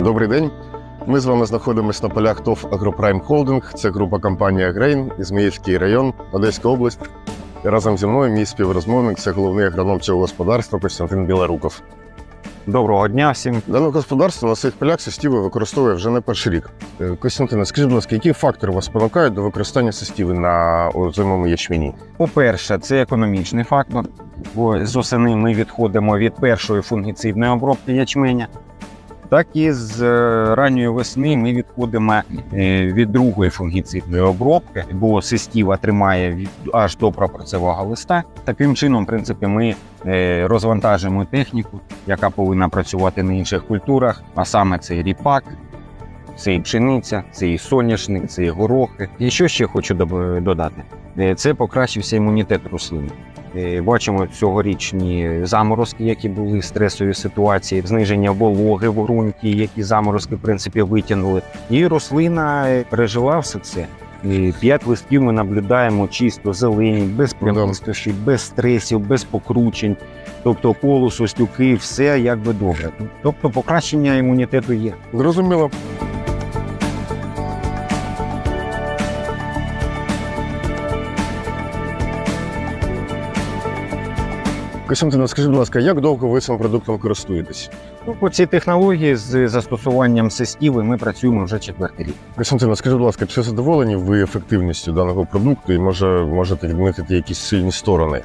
Добрий день. Ми з вами знаходимося на полях ТОВ Агропрайм Холдинг. Це група компанії Агрейн, Ізмаїльський район, Одеська область. І разом зі мною мій співрозмовник це головний агроном цього господарства Костянтин Білоруков. Доброго дня всім. Дане господарство на своїх полях сестіви використовує вже не перший рік. Е, Костянтине, скажіть, будь ласка, які фактори вас спонукають до використання сестіви на озимому ячміні? По-перше, це економічний фактор. Бо з осени ми відходимо від першої фунгіцидної обробки ячменя. Так і з е, ранньої весни ми відходимо е, від другої фунгіцидної обробки, бо систіва тримає аж до прапорцевого листа. Таким чином, в принципі, ми е, розвантажимо техніку, яка повинна працювати на інших культурах, а саме це і ріпак, це і пшениця, це і соняшник, це і горохи. І що ще хочу додати? Це покращився імунітет рослин. Е, Бачимо цьогорічні заморозки, які були стресові ситуації, зниження вологи в ґрунті, які заморозки в принципі витягнули. І рослина е, пережила все це. І П'ять листків ми наблюдаємо чисто зелені, без Ну, без стресів, без покручень. Тобто полосу, стюки, все якби добре. Тобто покращення імунітету є. Зрозуміло. Костянтине, скажіть, будь ласка, як довго ви цим продуктом користуєтесь? Ну, по цій технології з застосуванням сестіви ми працюємо вже четвертий рік. Костянтине, скажіть, будь ласка, чи задоволені ви ефективністю даного продукту і може можете відмітити якісь сильні сторони?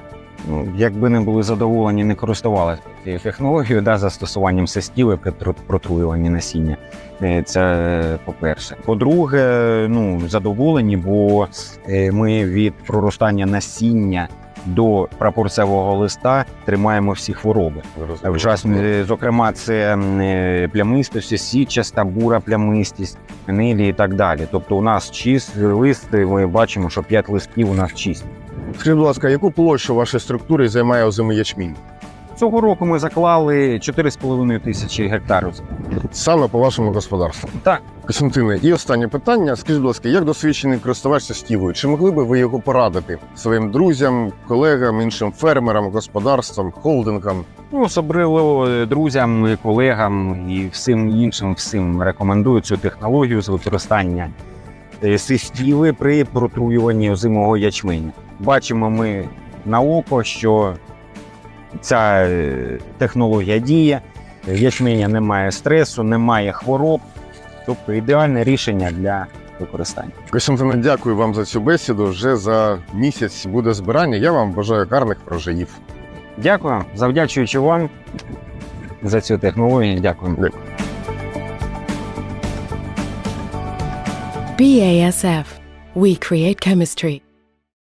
Ну, якби не були задоволені, не користувалися цією технологією, да, застосуванням сестіви при тру- протруюванні насіння. Е, Це е, по-перше. По-друге, ну, задоволені, бо е, ми від проростання насіння до прапорцевого листа тримаємо всі хвороби. Зрозуміло. Е, зокрема, це е, плямистості, січаста, бура плямистість, нилі і так далі. Тобто у нас чист лист, ми бачимо, що п'ять листків у нас чисті. Скажіть, будь ласка, яку площу вашої структури займає озимий ячмінь? Цього року ми заклали 4,5 тисячі гектарів. Саме по вашому господарству. Так. Костянтине, і останнє питання. Скажіть, будь ласка, як досвідчений користувач стівою, чи могли би ви його порадити своїм друзям, колегам, іншим фермерам, господарствам, холдингам? Ну, особливо е, друзям, колегам і всім іншим всім рекомендую цю технологію з використання е, систіви при протруюванні озимого ячменя. Бачимо ми на око, що ця е, технологія діє, ячменя немає стресу, немає хвороб, тобто ідеальне рішення для використання. Костянтине, дякую вам за цю бесіду. Вже за місяць буде збирання. Я вам бажаю гарних прожиїв. Дякую, завдячуючи вам за цю технологію. Дякую. BASF. We create chemistry.